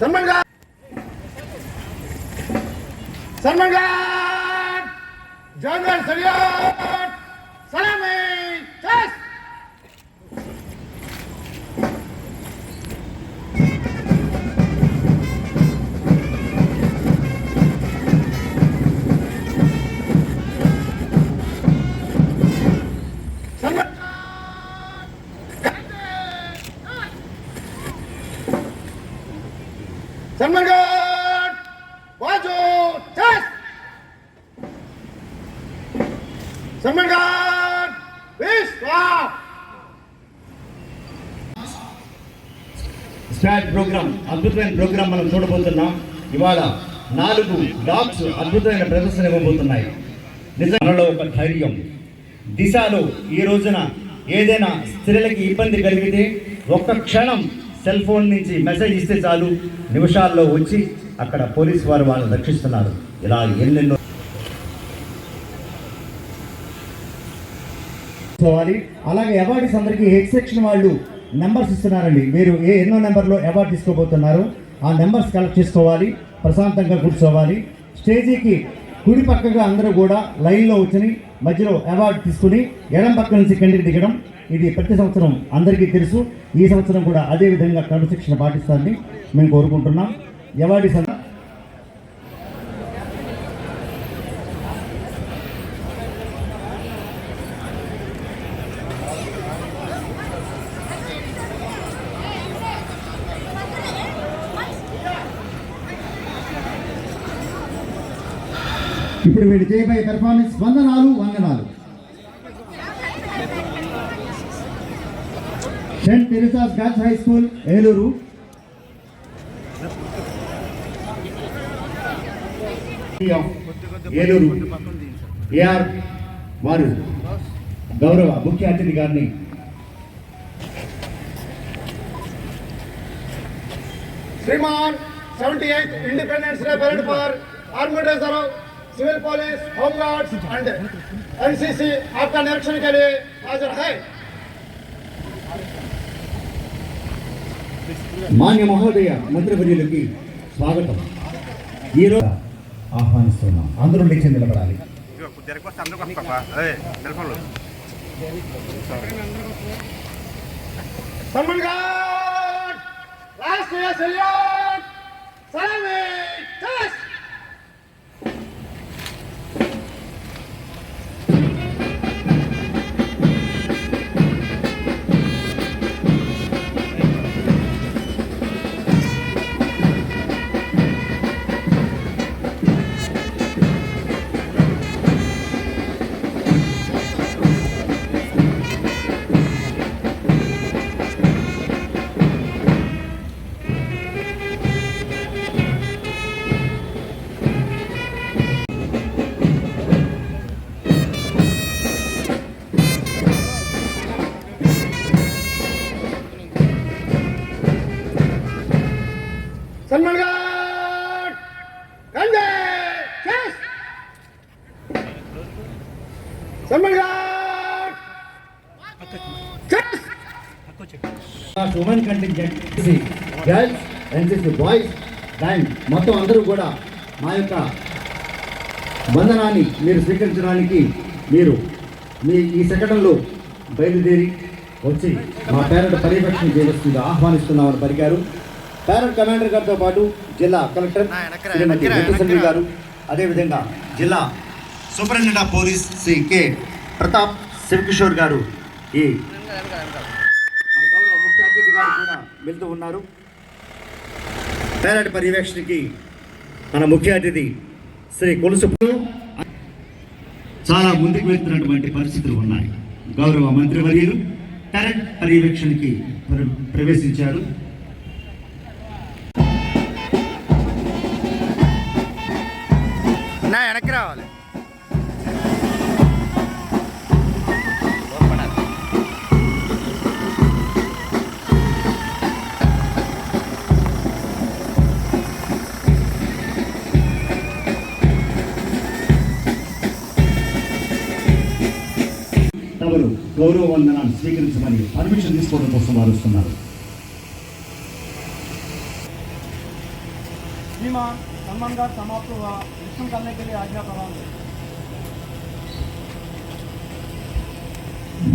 Samman guard సన్మాన్ guard అద్భుతమైన programme మనం చూడబోతున్నాం. ఇవాళ నాలుగు డాగ్స్ అద్భుతమైన ప్రదర్శన ఇవ్వబోతున్నాయి. నిజంలో ఒక ధైర్యం. దిశలో ఈ రోజున ఏదైనా స్త్రీలకి ఇబ్బంది కలిగితే ఒక్క క్షణం సెల్ ఫోన్ నుంచి మెసేజ్ ఇస్తే చాలు. నిమిషాల్లో వచ్చి అక్కడ పోలీస్ వారు వాళ్ళని రక్షిస్తున్నారు. ఇలా ఎన్నెన్నో అలాగే అవార్డ్స్ అందరికీ హెడ్ సెక్షన్ వాళ్ళు నెంబర్స్ ఇస్తున్నారండి. మీరు ఏ ఎన్నో నెంబర్లో అవార్డు తీసుకోబోతున్నారు ఆ నెంబర్స్ కలెక్ట్ చేసుకోవాలి ప్రశాంతంగా కూర్చోవాలి. స్టేజీకి కుడి పక్కగా అందరూ కూడా లైన్లో వచ్చి మధ్యలో అవార్డు తీసుకుని ఎడం పక్క నుంచి కిందకి దిగడం ఇది ప్రతి సంవత్సరం అందరికీ తెలుసు. ఈ సంవత్సరం కూడా అదే విధంగా క్రమశిక్షణ పాటిస్తారని మేము కోరుకుంటున్నాం. అవార్డీస్ అంతా ఇప్పుడు వీడు చేయబోయే పెర్ఫార్మెన్స్ వందనాలు వందనాలు. Saint Teresa's girls high school Eluru. Eluru. A R గౌరవ ముఖ్య అతిథి గారిని Shriman seventy eighth independence day parade for army reserve civil police home guards and NCC आपका निरीक्षण के लिए हाजिर है మాన్య మహోదయ మంత్రివర్యులకి స్వాగతం ఈరోజు ఆహ్వానిస్తున్నాం అందరూ లేచి నిలబడాలి Dari kos women contingent girls NCC boys and మొత్తం అందరూ కూడా మా యొక్క బంధనాన్ని మీరు స్వీకరించడానికి మీరు మీ ఈ శకటంలో బయలుదేరి వచ్చి మా పేరెంట్ పర్యవేక్షణ చేయవలసిందిగా ఆహ్వానిస్తున్నామని పలికారు. పేరెంట్ కమాండర్ గారితో పాటు జిల్లా కలెక్టర్ శ్రీమతి వెంకటసంగి గారు అదేవిధంగా జిల్లా superintendent of police Shri K Pratap Sivakishore గారు ఈ గౌరవ గారు కూడా వెళ్తూ ఉన్నారు. పేరట్ పర్యవేక్షణకి మన ముఖ్య అతిథి శ్రీ కొలుసు చాలా ముందుకు వెళ్తున్నటువంటి పరిస్థితులు ఉన్నాయి. గౌరవ మంత్రివర్యులు కరెంట్ పర్యవేక్షణకి ప్రవేశించారు. నా వెనక్కి రావాలి. గౌరవ వందనాన్ని స్వీకరించమని పర్మిషన్ తీసుకోవడం కోసం వారు వస్తున్నారు श्रीमान सम्मान का समाप्त हुआ निरीक्षण करने के लिए आज्ञा प्रदान करें।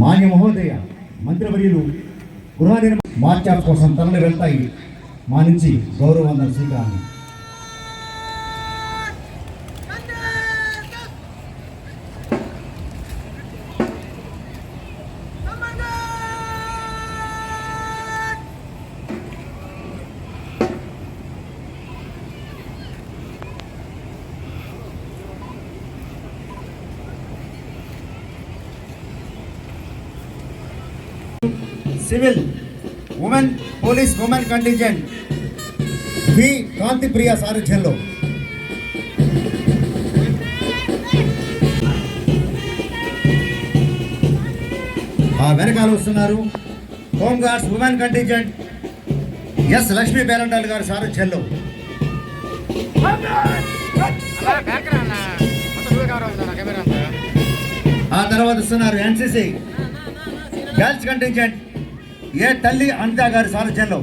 మాన్య మహోదయ మంత్రివర్యులు గృహ నిర్మాణ మార్చాప్ కోసం తరలి వెళ్తాయి మా నుంచి గౌరవ వందన స్వీకారం civil women police women contingent. V Kanthipriya సారథ్యంలో. ఆ వెనకాల వస్తున్నారు home guards women contingent. S Lakshmi Perantal గారు సారథ్యంలో. ఆ తర్వాత వస్తున్నారు ఎన్సిసి. Girls contingent. ఏ తల్లి అనితా గారి సారథ్యంలో?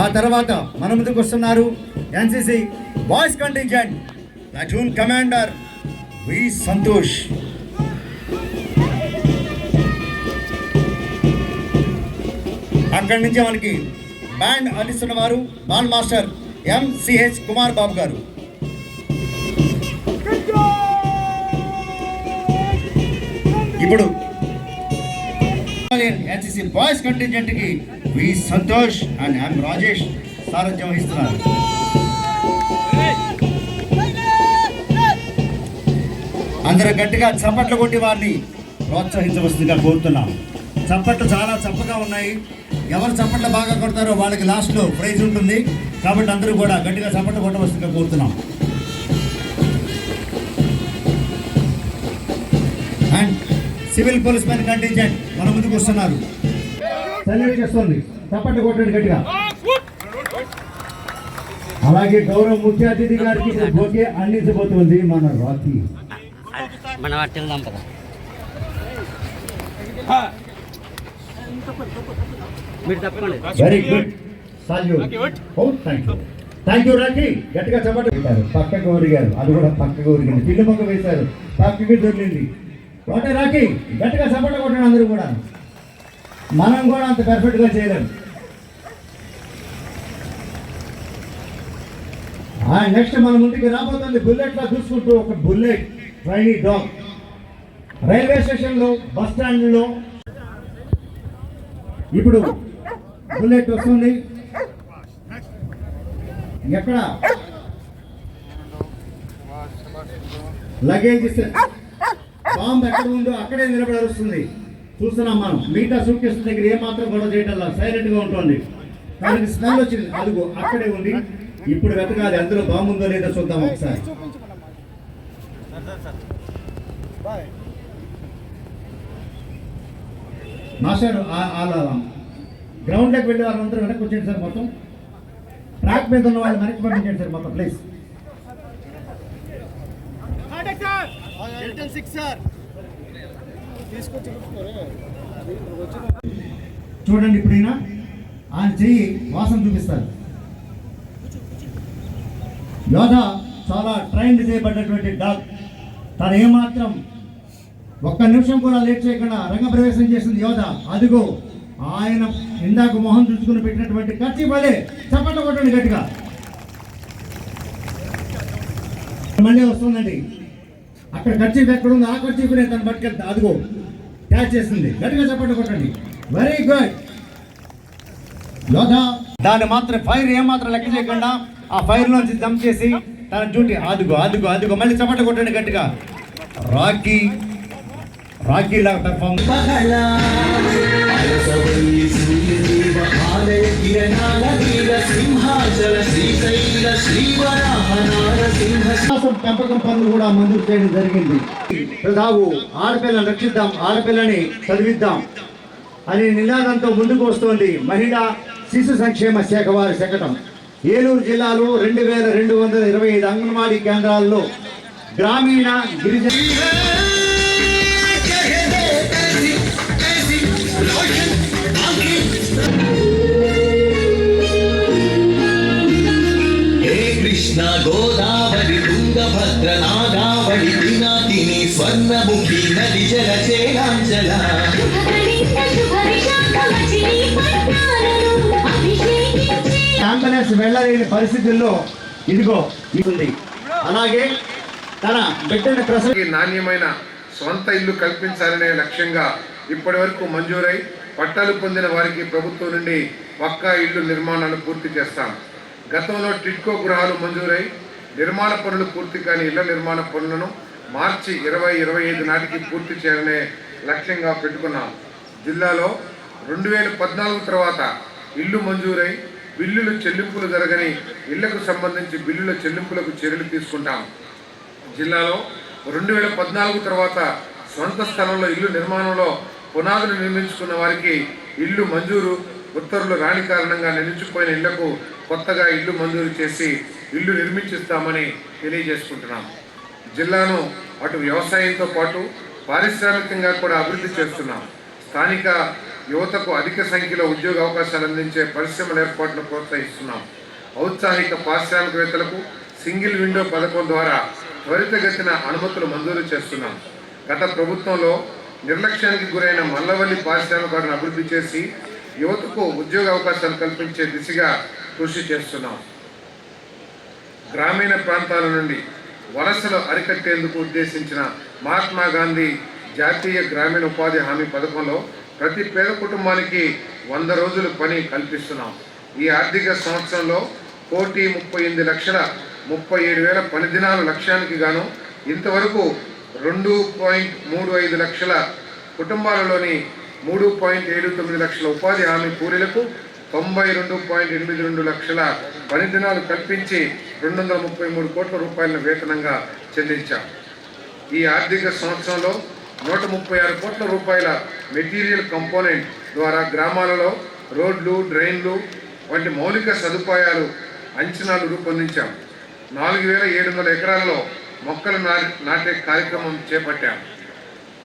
ఆ తర్వాత మన ముందుకు వస్తున్నారు NCC boys contingent platoon commander V Santosh. అక్కడి నుంచి మనకి బ్యాండ్ అందిస్తున్న వారు ball master MCH Kumar Babu garu. ఇప్పుడు NCC boys కంటింజెంట్కి V Santosh and M Rajesh సారథ్యం వహిస్తున్నారు. అందరూ గట్టిగా చప్పట్లు కొట్టి వారిని ప్రోత్సహించవలసిందిగా కోరుతున్నాం. చప్పట్లు చాలా చప్పగా ఉన్నాయి. ఎవరు చప్పట్లు బాగా కొడతారో వాళ్ళకి లాస్ట్లో ప్రైజ్ ఉంటుంది. కాబట్టి అందరూ కూడా గట్టిగా చప్పట్లు కొట్టవలసిందిగా కోరుతున్నాం. సివిల్ పోలీస్ మెన్ కంటింజెంట్ మన ముందుకు వస్తున్నారు. సెల్యూట్ చేస్తుంది. చప్పట్లు కొట్టండి గట్టిగా. అలాగే గౌరవ ముఖ్య అతిథి గారికి బొకే అందించబోతుంది మన రాఖీ. మనం అటు వెళ్దాం కదా మీరు తప్పండి very good salute oh thank you thank you Rakhi గట్టిగా చప్పట్లు పెట్టారు పక్కకు ఊరిగారు. అది కూడా పక్కకు ఊరిగింది పిల్లి మొక్క వేశారు. పక్కకి దొరికింది. ఒకటే రాఖీ గట్టిగా చప్పట్లు కొట్టండి అందరూ కూడా. మనం కూడా అంత పెర్ఫెక్ట్గా చేయలేము నెక్స్ట్ మన ముందుకి రాబోతుంది బుల్లెట్ లా చూసుకుంటూ ఒక బుల్లెట్ ట్రైనీ డాగ్. రైల్వే స్టేషన్లో బస్ స్టాండ్లో. ఇప్పుడు బుల్లెట్ వస్తుంది. ఎక్కడ? లగేజ్ ఇస్తే బాంబు ఎక్కడ ఉందో అక్కడే నిలబడి అరుస్తుంది చూస్తున్నాం మనం. మిగతా సూట్ కేసు దగ్గర ఏమాత్రం గొడవ చేయటం సైలెంట్గా ఉంటుంది. దానికి స్మెల్ వచ్చింది. అదిగో అక్కడే ఉంది. ఇప్పుడు వెతకాలి. అందులో బాంబు ఉందో లేదో చూద్దాం ఒకసారి. మాస్టర్ గ్రౌండ్లోకి వెళ్ళే వాళ్ళందరూ వెనక్కి వచ్చేయండి సార్ మొత్తం. ట్రాక్ మీద ఉన్న వాళ్ళు వెనక్కి పంపించండి సార్ మొత్తం ప్లీజ్ చూడండి ఇప్పుడైనా. ఆయన చెయ్యి వాసన చూపిస్తారు. యోధ చాలా ట్రైన్ చేయబడ్డటువంటి డాగ్. తను ఏమాత్రం ఒక్క నిమిషం కూడా లేట్ చేయకుండా రంగప్రవేశం చేసింది యోధ. అదిగో ఆయన ఇందాక మొహం చూసుకుని పెట్టినటువంటి కచ్చి పడే చప్పట్లు కొట్టండి గట్టిగా. మళ్ళీ వస్తుందండి. అక్కడ ఖర్చీఫ్ ఎక్కడ ఉందో ఆ ఖర్చీఫ్ కూడా తను పట్టుకెళ్తా అదిగో క్యాచ్ చేసింది. గట్టిగా చప్పట్లు కొట్టండి. వెరీ గుడ్ యోధా దాన్ని మాత్రం ఫైర్ ఏమాత్రం లెక్క చేయకుండా ఆ ఫైర్ నుంచి జంప్ చేసి తన డ్యూటీ ఆదుగో ఆదుగో ఆదుగో మళ్ళీ చప్పట కొట్టండి గట్టిగా. రాకీ రాకీ లాగా విశ్వాసం పెంపకం పనులు కూడా మంజూరు చేయడం జరిగింది. దాగు ఆడపిల్లని రక్షిద్దాం ఆడపిల్లని చదివిద్దాం అనే నినాదంతో ముందుకు వస్తోంది మహిళా శిశు సంక్షేమ శాఖ వారి శకటం. ఏలూరు జిల్లాలో రెండు వేల రెండు వందల ఇరవై ఐదు అంగన్వాడీ కేంద్రాల్లో గ్రామీణ గిరిజన వెళ్ళలేని పరిస్థితుల్లో ఇదిగో ఉంది అలాగే తన బిడ్డని నాణ్యమైన సొంత ఇల్లు కల్పించాలనే లక్ష్యంగా ఇప్పటి వరకు మంజూరై పట్టాలు పొందిన వారికి ప్రభుత్వం నుండి పక్కా ఇల్లు నిర్మాణాలు పూర్తి చేస్తాం. గతంలో టిట్కో గృహాలు మంజూరై నిర్మాణ పనులు పూర్తి కాని ఇళ్ళ నిర్మాణ పనులను మార్చి ఇరవై ఇరవై ఐదు నాటికి పూర్తి చేయాలనే లక్ష్యంగా పెట్టుకున్నాం. జిల్లాలో రెండు వేల పద్నాలుగు తర్వాత ఇల్లు మంజూరై బిల్లులు చెల్లింపులు జరగని ఇళ్ళకు సంబంధించి బిల్లుల చెల్లింపులకు చర్యలు తీసుకుంటాం. జిల్లాలో రెండు వేల పద్నాలుగు తర్వాత సొంత స్థలంలో ఇల్లు నిర్మాణంలో పునాదులు నిర్మించుకున్న వారికి ఇల్లు మంజూరు ఉత్తర్వులు రాని కారణంగా నిలిచిపోయిన ఇళ్ళకు కొత్తగా ఇల్లు మంజూరు చేసి ఇల్లు నిర్మించిస్తామని తెలియజేసుకుంటున్నాం. జిల్లాను అటు వ్యవసాయంతో పాటు పారిశ్రామికంగా కూడా అభివృద్ధి చేస్తున్నాం. స్థానిక యువతకు అధిక సంఖ్యలో ఉద్యోగ అవకాశాలు అందించే పరిశ్రమల ఏర్పాటును ప్రోత్సహిస్తున్నాం. ఔత్సాహిక పారిశ్రామికవేత్తలకు సింగిల్ విండో పథకం ద్వారా త్వరితగతిన అనుమతులు మంజూరు చేస్తున్నాం. గత ప్రభుత్వంలో నిర్లక్ష్యానికి గురైన మల్లవల్లి పారిశ్రామికలను అభివృద్ధి చేసి యువతకు ఉద్యోగ అవకాశాలు కల్పించే దిశగా కృషి చేస్తున్నాం. గ్రామీణ ప్రాంతాల నుండి వలసలు అరికట్టేందుకు ఉద్దేశించిన మహాత్మా గాంధీ జాతీయ గ్రామీణ ఉపాధి హామీ పథకంలో ప్రతి పేద కుటుంబానికి వంద రోజులు పని కల్పిస్తున్నాం. ఈ ఆర్థిక సంవత్సరంలో కోటి ముప్పై ఎనిమిది లక్షల ముప్పై ఏడు వేల పని దినాల లక్ష్యానికి గాను ఇంతవరకు రెండు పాయింట్ మూడు ఐదు లక్షల కుటుంబాలలోని మూడు పాయింట్ ఏడు తొమ్మిది లక్షల ఉపాధి హామీ కూలీలకు తొంభై రెండు పాయింట్ ఎనిమిది రెండు లక్షల పని దినాలు కల్పించి రెండు వందల ముప్పై మూడు కోట్ల రూపాయల వేతనంగా చెల్లించాం. ఈ ఆర్థిక సంవత్సరంలో నూట ముప్పై ఆరు కోట్ల రూపాయల మెటీరియల్ కంపోనెంట్ ద్వారా గ్రామాలలో రోడ్లు డ్రైన్లు వంటి మౌలిక సదుపాయాలు అంచనాలు రూపొందించాం. నాలుగు వేల ఏడు వందల ఎకరాల్లో మొక్కలు నాటే కార్యక్రమం చేపట్టాం.